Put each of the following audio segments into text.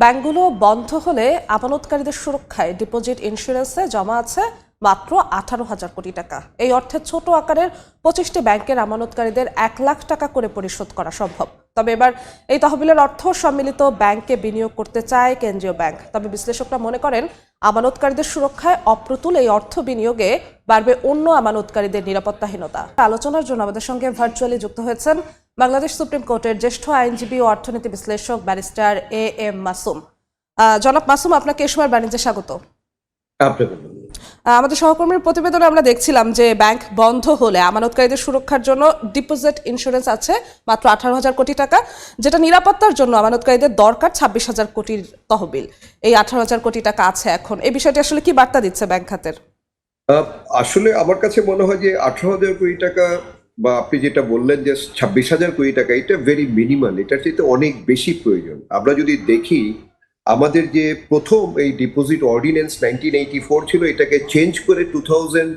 ব্যাংকগুলো বন্ধ হলে আমানতকারীদের সুরক্ষায় ডিপোজিট ইন্স্যুরেন্সে জমা আছে মাত্র আঠারো হাজার কোটি টাকা। এই অর্থে ছোট আকারের পঁচিশটি ব্যাংকের আমানতকারীদের এক লাখ টাকা করে পরিশোধ করা সম্ভব। তবে এবার এই তহবিলের অর্থ সম্মিলিত ব্যাংকে বিনিয়োগ করতে চায় কেন্দ্রীয় ব্যাংক। তবে বিশ্লেষকরা মনে করেন, আমানতকারীদের সুরক্ষায় অপ্রতুল এই অর্থ বিনিয়োগে বাড়বে অন্য আমানতকারীদের নিরাপত্তাহীনতা। আলোচনার জন্য আমাদের সঙ্গে ভার্চুয়ালি যুক্ত হয়েছেন বাংলাদেশ সুপ্রিম কোর্টের জ্যেষ্ঠ আইনজীবী ও অর্থনীতি বিশ্লেষক ব্যারিস্টার এ এম মাসুম জনাব মাসুম আপনাকে এ সময় বাণিজ্যে স্বাগত। আমাদের সহকর্মীর প্রতিবেদনে আমরা দেখছিলাম যে ব্যাংক বন্ধ হলে আমানতকারীদের সুরক্ষার জন্য ডিপোজিট ইন্স্যুরেন্স আছে মাত্র আঠারো হাজার কোটি টাকা যেটা নিরাপত্তার জন্য আমানতকারীদের দরকার ছাব্বিশ হাজার কোটির তহবিল। এই আঠারো হাজার কোটি টাকা আছে এখন। এই বিষয়টি আসলে কি বার্তা দিচ্ছে ব্যাংক খাতের? আসলে আমার কাছে মনে হয় যে আঠারো হাজার কোটি টাকা বা আপনি যেটা বললেন যে ছাব্বিশ হাজার কোটি টাকা, এটা ভেরি মিনিমাল এটার চাইতে অনেক বেশি প্রয়োজন। আমরা যদি দেখি, আমাদের যে প্রথম এই deposit ordinance nineteen eighty four ছিল, এটাকে চেঞ্জ করে টু থাউজেন্ড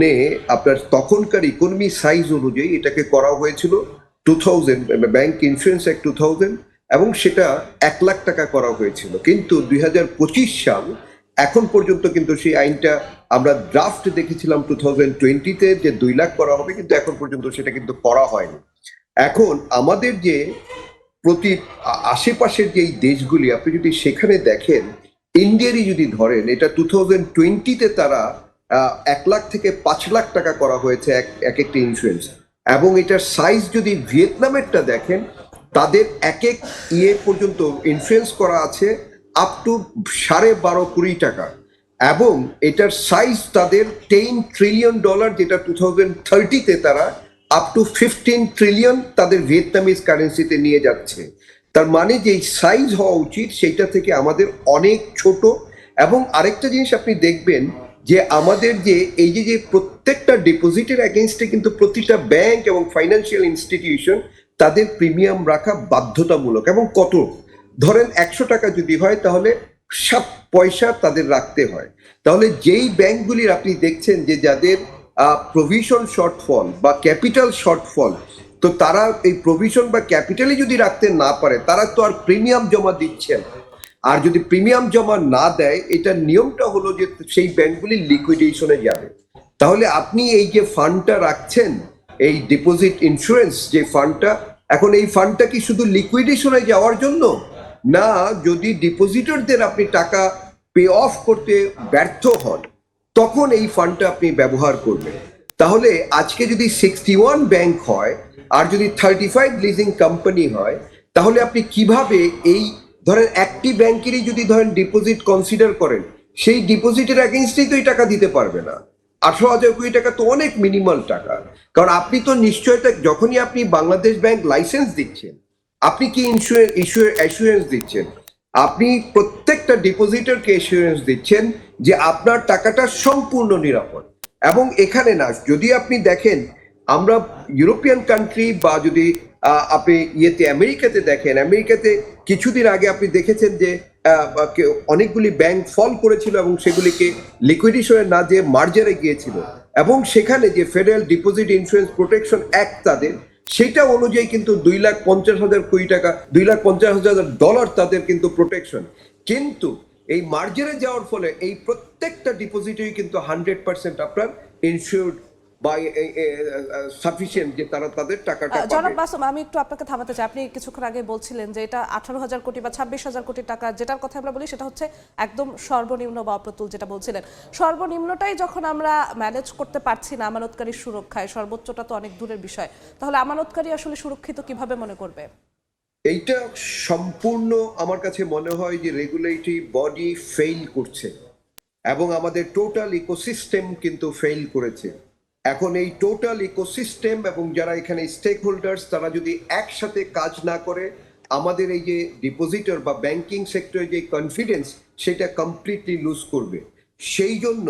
নে আপনার তখনকার ইকোনমি সাইজ অনুযায়ী এটাকে করা হয়েছিল two thousand bank insurance act two thousand এবং সেটা এক লাখ টাকা করা হয়েছিল। কিন্তু দুই হাজার পঁচিশ সাল, এখন পর্যন্ত কিন্তু সেই আইনটা আমরা ড্রাফট দেখেছিলাম টু থাউজেন্ড টোয়েন্টিতে যে দুই লাখ করা হবে, কিন্তু এখন পর্যন্ত সেটা কিন্তু করা হয়নি। এখন আমাদের যে প্রতি আশেপাশের যে দেশগুলি, আপনি যদি সেখানে দেখেন ইন্ডিয়ারই যদি ধরেন, এটা টু থাউজেন্ড টোয়েন্টিতে তারা এক লাখ থেকে পাঁচ লাখ টাকা করা হয়েছে এক এক একটি ইন্স্যুরেন্স এবং এটার সাইজ যদি ভিয়েতনামেরটা দেখেন, তাদের এক এক ইয়ে পর্যন্ত ইন্স্যুরেন্স করা আছে আপ টু সাড়ে বারো কুড়ি টাকা। এবং এটার সাইজ তাদের টেন ট্রিলিয়ন ডলার যেটা টু থাউজেন্ড থার্টিতে তারা আপ টু ফিফটিন ট্রিলিয়ন তাদের ভিয়েতনামিজ কারেন্সিতে নিয়ে যাচ্ছে। তার মানে যে সাইজ হওয়া উচিত সেইটা থেকে আমাদের অনেক ছোট। এবং আরেকটা জিনিস আপনি দেখবেন যে আমাদের যে এই যে যে প্রত্যেকটা ডিপোজিটের অ্যাগেনস্টে কিন্তু প্রতিটা ব্যাংক এবং ফাইন্যান্সিয়াল ইনস্টিটিউশন তাদের প্রিমিয়াম রাখা বাধ্যতামূলক। এবং কত? ধরেন একশো টাকা যদি হয় তাহলে সাত পয়সা তাদের রাখতে হয়। তাহলে যেই ব্যাংকগুলির আপনি দেখছেন যে যাদের প্রভিশন শর্টফল বা ক্যাপিটাল শর্টফল তো তারা এই প্রভিশন বা ক্যাপিটালে যদি রাখতে না পারে, তারা তো আর প্রিমিয়াম জমা দিচ্ছেন আর যদি প্রিমিয়াম জমা না দেয় এটার নিয়মটা হলো যে সেই ব্যাংকগুলি লিকুইডেশনে যাবে। তাহলে আপনি এই যে ফান্ডটা রাখছেন, এই ডিপোজিট ইন্স্যুরেন্স যে ফান্ডটা এখন এই ফান্ডটা কি শুধু লিকুইডেশনে যাওয়ার জন্য? না, যদি ডিপোজিটরদের আপনি টাকা পে অফ করতে ব্যর্থ হন, তখন এই ফান্ডটা আপনি ব্যবহার করবেন। তাহলে আজকে যদি সিক্সটি ওয়ান ব্যাংক হয়, আর যদি থার্টি ফাইভ লিজিং কোম্পানি হয়, তাহলে আপনি কীভাবে এই, ধরেন একটি ব্যাংকেরই যদি ধরেন ডিপোজিট কনসিডার করেন, সেই ডিপোজিটের অ্যাগেনস্টেই তো এই টাকা দিতে পারবে না। আঠারো হাজার কোটি টাকা তো অনেক মিনিমাল টাকা। কারণ আপনি তো নিশ্চয়তা যখনই আপনি বাংলাদেশ ব্যাংক লাইসেন্স দিচ্ছেন আপনি কি অ্যাসুরেন্স দিচ্ছেন? আপনি প্রত্যেকটা ডিপোজিটরকে অ্যাসুরেন্স দিচ্ছেন যে আপনার টাকাটা সম্পূর্ণ নিরাপদ। এবং এখানে না, যদি আপনি দেখেন, আমরা ইউরোপিয়ান কান্ট্রি বা যদি আপনি ইয়েতে, আমেরিকাতে দেখেন, আমেরিকাতে কিছুদিন আগে আপনি দেখেছেন যে অনেকগুলি ব্যাংক ফল করেছিল এবং সেগুলিকে লিকুইডেশনে না যে মার্জারে গিয়েছিল। এবং সেখানে যে federal deposit insurance protection act তাদের সেটা অনুযায়ী কিন্তু দুই লাখ পঞ্চাশ হাজার কোটি টাকা, দুই লাখ পঞ্চাশ হাজার ডলার তাদের কিন্তু প্রোটেকশন কিন্তু এই মার্জিনে যাওয়ার ফলে এই প্রত্যেকটা ডিপোজিটেই কিন্তু হান্ড্রেড পার্সেন্ট আপনার ইনসিওর্ড বা সাফিসিয়েন্ট যে তারা তাদের টাকাটা জনাব মাসুম আমি একটু আপনাকে থামাতে চাই। আপনি কিছুক্ষণ আগে বলছিলেন যে এটা আঠারো হাজার কোটি বা ছাব্বিশ হাজার কোটি টাকা যেটার কথা আমরা বলি সেটা হচ্ছে একদম সর্বনিম্ন বা অপ্রতুল যেটা বলছিলেন। সর্বনিম্নটাই যখন আমরা ম্যানেজ করতে পারছি না আমানতকারীর সুরক্ষায় সর্বোচ্চটা তো অনেক দূরের বিষয়। তাহলে আমানতকারী আসলে সুরক্ষিত কীভাবে মনে করবে? এইটা সম্পূর্ণ আমার কাছে মনে হয় যে রেগুলেটরি বডি ফেইল করছে এবং আমাদের টোটাল ইকোসিস্টেম কিন্তু ফেইল করেছে। এখন এই টোটাল ইকোসিস্টেম এবং যারা এখানে স্টেক হোল্ডার্স তারা যদি একসাথে কাজ না করে, আমাদের এই যে ডিপোজিটর বা ব্যাংকিং সেক্টরে যে কনফিডেন্স সেটা কমপ্লিটলি লুজ করবে। সেই জন্য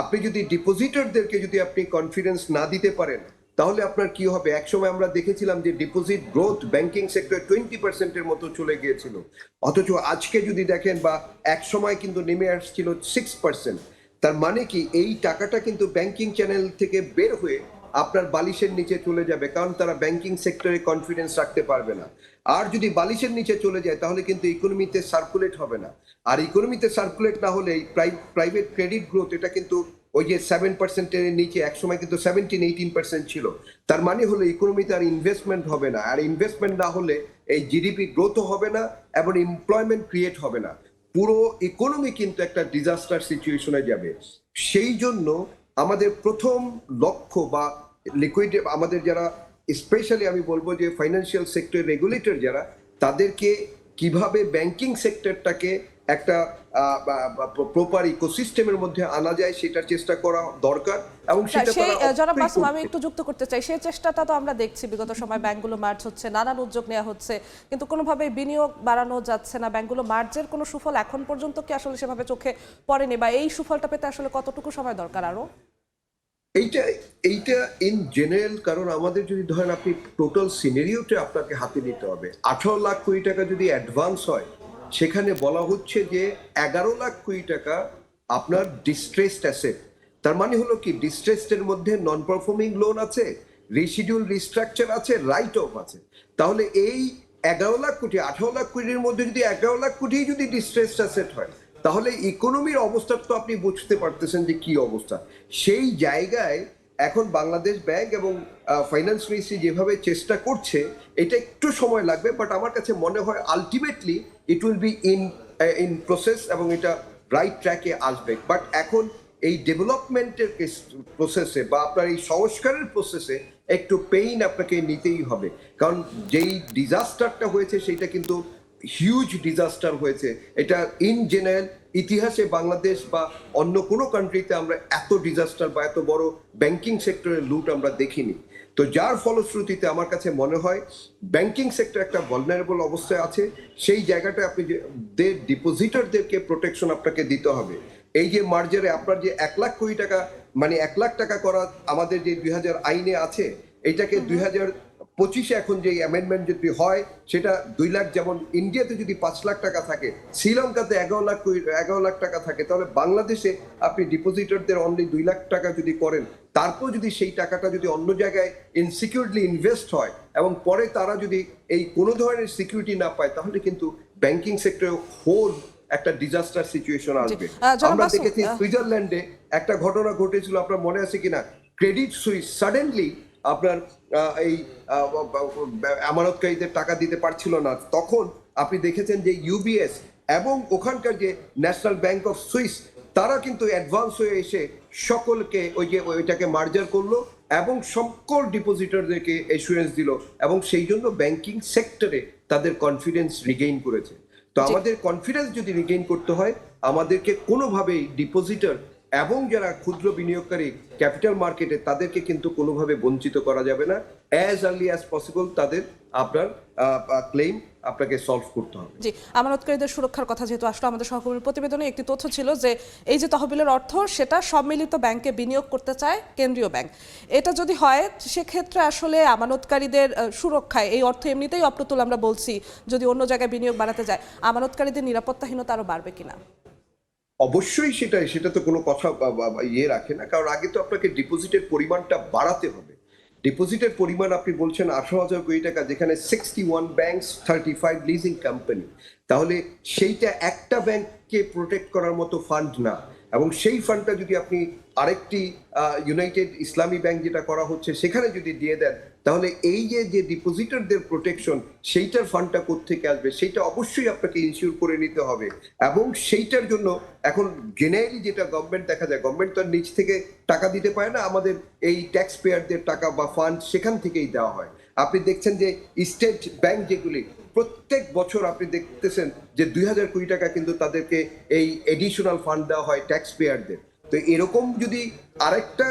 আপনি যদি ডিপোজিটরদেরকে যদি আপনি কনফিডেন্স না দিতে পারেন, তাহলে আপনার কি হবে? একসময় আমরা দেখেছিলাম যে ডিপোজিট গ্রোথ ব্যাংকিং সেক্টরে টোয়েন্টি পার্সেন্টের মতো চলে গিয়েছিল। অথচ আজকে যদি দেখেন বা এক সময় কিন্তু নেমে আসছিল সিক্স পার্সেন্ট তার মানে কি, এই টাকাটা কিন্তু ব্যাংকিং চ্যানেল থেকে বের হয়ে আপনার বালিশের নিচে চলে যাবে, কারণ তারা ব্যাংকিং সেক্টরে কনফিডেন্স রাখতে পারবে না। আর যদি বালিশের নিচে চলে যায়, তাহলে কিন্তু ইকোনমিতে সার্কুলেট হবে না। আর ইকোনমিতে সার্কুলেট না হলে প্রাইভেট ক্রেডিট গ্রোথ এটা কিন্তু ওই যে সেভেন পার্সেন্টের নিচে একসময় কিন্তু সেভেন্টিন এইটিন পার্সেন্ট ছিল। তার মানে হলো ইকোনমিতে আর ইনভেস্টমেন্ট হবে না। আর ইনভেস্টমেন্ট না হলে এই জিডিপি গ্রোথও হবে না এবং এমপ্লয়মেন্ট ক্রিয়েট হবে না। পুরো ইকোনমি কিন্তু একটা ডিজাস্টার সিচুয়েশনে যাবে। সেই জন্য আমাদের প্রথম লক্ষ্য বা লিকুইড আমাদের যারা স্পেশালি আমি বলব যে ফাইন্যান্সিয়াল সেক্টর রেগুলেটর যারা, তাদেরকে কীভাবে ব্যাংকিং সেক্টরটাকে একটা প্রপার ইকোসিস্টেমের মধ্যে আনা যায় সেটার চেষ্টা করা দরকার এবং সেটা জনাব মাসুম আমি একটু যুক্ত করতে চাই। সেই চেষ্টাটা তো আমরা দেখছি বিগত সময় ব্যাংকগুলো মার্চ হচ্ছে নানান উদ্যোগ নেওয়া হচ্ছে কিন্তু কোনোভাবে বিনিয়োগ বাড়ানো যাচ্ছে না। ব্যাংকগুলো মার্চের কোনো সুফল এখন পর্যন্ত কি আসলে সেভাবে চোখে পড়েনি বা এই সুফলটা পেতে আসলে কতটুকু সময় দরকার আরও এইটা এইটা ইন জেনারেল কারণ আমাদের যদি ধরেন আপনি টোটাল সিনারিওটা আপনাকে হাতে নিতে হবে। আঠারো লাখ কোটি টাকা যদি অ্যাডভান্স হয় সেখানে বলা হচ্ছে যে এগারো লাখ কোটি টাকা আপনার ডিস্ট্রেসড অ্যাসেট তার মানে হলো কি ডিস্ট্রেসড মধ্যে নন পারফর্মিং লোন আছে রিসিডিউল রিস্ট্রাকচার আছে রাইট অফ আছে। তাহলে এই এগারো লাখ কোটি, আঠারো লাখ কোটির মধ্যে যদি এগারো লাখ কোটি যদি ডিস্ট্রেসড অ্যাসেট হয়, তাহলে ইকোনমির অবস্থা তো আপনি বুঝতে পারতেছেন যে কি অবস্থা। সেই জায়গায় এখন বাংলাদেশ ব্যাংক এবং ফাইন্যান্স মিনিস্ট্রি যেভাবে চেষ্টা করছে, এটা একটু সময় লাগবে বাট আমার কাছে মনে হয় ultimately it will be in in process এবং এটা রাইট ট্র্যাকে আসবে। বাট এখন এই ডেভেলপমেন্টের প্রসেসে বা আপনার এই সংস্কারের প্রসেসে একটু পেইন আপনাকে নিতেই হবে। কারণ যেই ডিজাস্টারটা হয়েছে, সেইটা কিন্তু হিউজ ডিজাস্টার হয়েছে। এটা ইন জেনারেল ইতিহাসে বাংলাদেশ বা অন্য কোনো কান্ট্রিতে আমরা এত ডিজাস্টার বা এত বড় ব্যাংকিং সেক্টরের লুট আমরা দেখিনি। তো যার ফলশ্রুতিতে আমার কাছে মনে হয় ব্যাংকিং সেক্টর একটা ভলনারেবল অবস্থায় আছে। সেই জায়গাটা আপনি যে ডিপোজিটারদেরকে প্রোটেকশন আপনাকে দিতে হবে। এই যে মার্জারে আপনার যে এক লাখ কোটি টাকা মানে এক লাখ টাকা করা আমাদের যে দুই হাজার আইনে আছে এটাকে দুই হাজার পঁচিশে এখন যে অ্যামেন্ডমেন্ট যদি হয় সেটা দুই লাখ যেমন ইন্ডিয়াতে যদি পাঁচ লাখ টাকা থাকে শ্রীলঙ্কাতে এগারো লাখ এগারো লাখ টাকা থাকে তাহলে বাংলাদেশে আপনি ডিপোজিটরদের অনলি দুই লাখ টাকা যদি করেন তারপর যদি সেই টাকাটা যদি অন্য জায়গায় ইনসিকিউরলি ইনভেস্ট হয় এবং পরে তারা যদি এই কোনো ধরনের সিকিউরিটি না পায় তাহলে কিন্তু ব্যাংকিং সেক্টরে হোল একটা ডিজাস্টার সিচুয়েশন আসবে। আমরা দেখেছি সুইজারল্যান্ডে একটা ঘটনা ঘটেছিল আপনার মনে আছে কিনা? ক্রেডিট সুইস সাডেনলি আপনার এই আমানতকারীদের টাকা দিতে পারছিল না। তখন আপনি দেখেছেন যে ইউবিএস এবং ওখানকার যে ন্যাশনাল ব্যাংক অফ সুইস তারা কিন্তু অ্যাডভান্স হয়ে এসে সকলকে ওই যে ওইটাকে মার্জার করল এবং সকল ডিপোজিটরদেরকে এসুরেন্স দিল এবং সেই জন্য ব্যাংকিং সেক্টরে তাদের কনফিডেন্স রিগেইন করেছে। তো আমাদের কনফিডেন্স যদি রিগেইন করতে হয় আমাদেরকে কোনোভাবেই ডিপোজিটর এবং যারা ক্ষুদ্র বিনিয়োগকারী ক্যাপিটাল মার্কেটে তাদেরকে কিন্তু কোনোভাবে বঞ্চিত করা যাবে না। অ্যাজ আর্লি অ্যাজ পসিবল তাদের আপনার ক্লেম আপনাকে সলভ করতে হবে। জি, আমানতকারীদের সুরক্ষার কথা যেহেতু আসলে আমাদের সহকর্মীর প্রতিবেদনে একটি তথ্য ছিল যে এই যে তহবিলের অর্থ সেটা সম্মিলিত ব্যাংকে বিনিয়োগ করতে চায় কেন্দ্রীয় ব্যাংক। এটা যদি হয়, সেক্ষেত্রে আসলে আমানতকারীদের সুরক্ষায় এই অর্থ এমনিতেই অপ্রতুল আমরা বলছি যদি অন্য জায়গায় বিনিয়োগ বাড়াতে যায়। আমানতকারীদের নিরাপত্তাহীনতা আরও বাড়বে কিনা? অবশ্যই সেটাই সেটা তো কোনো কথা ইয়ে রাখে না। কারণ আগে তো আপনাকে ডিপোজিটের পরিমাণটা বাড়াতে হবে। ডিপোজিটের পরিমাণ আপনি বলছেন আঠারো হাজার কোটি টাকা, যেখানে sixty one banks thirty five leasing company তাহলে সেইটা একটা ব্যাংককে প্রোটেক্ট করার মতো ফান্ড না। এবং সেই ফান্ডটা যদি আপনি আরেকটি ইউনাইটেড ইসলামী ব্যাংক যেটা করা হচ্ছে, সেখানে যদি দিয়ে দেন তাহলে এই যে যে ডিপোজিটরদের প্রোটেকশন সেইটার ফান্ডটা থেকে আসবে? সেইটা অবশ্যই আপনাকে ইনশিওর করে নিতে হবে। এবং সেইটার জন্য এখন জেনারেলি যেটা গভর্নমেন্ট দেখা যায় গভর্নমেন্ট তো আর নিচ থেকে টাকা দিতে পারে না, আমাদের এই ট্যাক্স পেয়ারদের টাকা বা ফান্ড সেখান থেকেই দেওয়া হয়। আপনি দেখছেন যে স্টেট ব্যাংক যেগুলি, প্রত্যেক বছর আপনি দেখতেছেন যে, দুই হাজার কোটি টাকা কিন্তু তাদেরকে এই এডিশনাল ফান্ড দেওয়া হয় ট্যাক্স পেয়ারদের তো এরকম যদি আরেকটা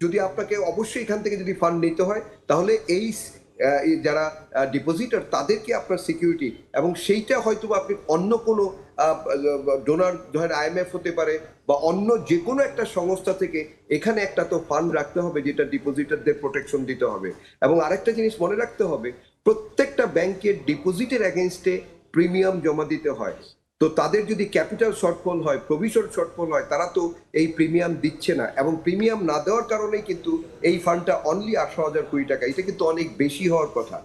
যদি আপনাকে অবশ্যই এখান থেকে যদি ফান্ড নিতে হয়, তাহলে এই যারা ডিপোজিটার তাদেরকে আপনার সিকিউরিটি এবং সেইটা হয়তো আপনি অন্য কোনো ডোনার ধরেন আইএমএফ হতে পারে বা অন্য যে কোনো একটা সংস্থা থেকে এখানে একটা তো ফান্ড রাখতে হবে যেটা ডিপোজিটারদের প্রোটেকশন দিতে হবে। এবং আরেকটা জিনিস মনে রাখতে হবে, প্রত্যেকটা ব্যাংকের ডিপোজিটের অ্যাগেনস্টে প্রিমিয়াম জমা দিতে হয়। তো তাদের যদি ক্যাপিটাল শর্টফল হয়, প্রভিশন শর্টফল হয়, তারা তো এই প্রিমিয়াম দিচ্ছে না। এবং প্রিমিয়াম না দেওয়ার কারণেই কিন্তু এই ফান্ডটা অনলি আঠারো হাজার কোটি টাকা, এটা কিন্তু অনেক বেশি হওয়ার কথা।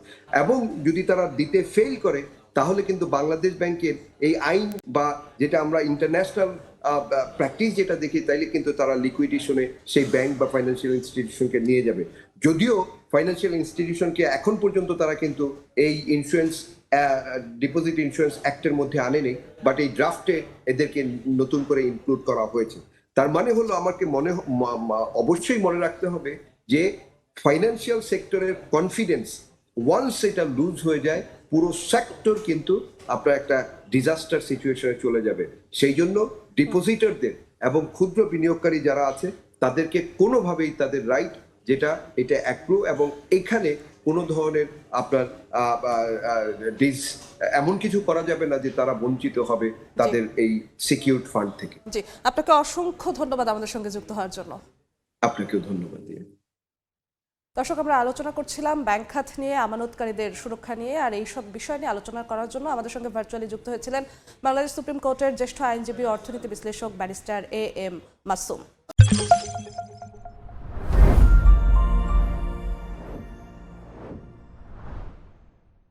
এবং যদি তারা দিতে ফেল করে, তাহলে কিন্তু বাংলাদেশ ব্যাংকের এই আইন বা যেটা আমরা ইন্টারন্যাশনাল প্র্যাকটিস যেটা দেখি, তাইলে কিন্তু তারা লিকুইডেশনে সেই ব্যাংক বা ফাইন্যান্সিয়াল ইনস্টিটিউশনকে নিয়ে যাবে। যদিও ফাইন্যান্সিয়াল ইনস্টিটিউশনকে এখন পর্যন্ত তারা কিন্তু এই ইন্স্যুরেন্স ডিপোজিট ইন্স্যুরেন্স অ্যাক্টের মধ্যে আনেনি বাট এই ড্রাফটে এদেরকে নতুন করে ইনক্লুড করা হয়েছে। তার মানে হলো আমাকে মনে অবশ্যই মনে রাখতে হবে যে ফাইন্যান্সিয়াল সেক্টরের কনফিডেন্স ওয়ান্স এটা লুজ হয়ে যায়, পুরো সেক্টর কিন্তু আপনার একটা ডিজাস্টার সিচুয়েশনে চলে যাবে। সেই জন্য ডিপোজিটরদের এবং ক্ষুদ্র বিনিয়োগকারী যারা আছে, তাদেরকে কোনোভাবেই তাদের রাইট যেটা এটা অ্যাক্রু এবং এখানে কোনো ধরনের আপনার ডিস এমন কিছু করা যাবে না যে তারা বঞ্চিত হবে তাদের এই সিকিউরড ফান্ড থেকে। জি আপনাকে অসংখ্য ধন্যবাদ আমাদের সঙ্গে যুক্ত হওয়ার জন্য। আপনাকেও ধন্যবাদ দিয়ে। দর্শক আমরা আলোচনা করছিলাম ব্যাংক খাত নিয়ে আমানতকারীদের সুরক্ষা নিয়ে আর এই সব বিষয় নিয়ে আলোচনা করার জন্য আমাদের সঙ্গে ভার্চুয়ালি যুক্ত হয়েছিলেন বাংলাদেশ সুপ্রিম কোর্টের জ্যেষ্ঠ আইনজীবী অর্থনীতি বিশ্লেষক ব্যারিস্টার এ এম মাসুম।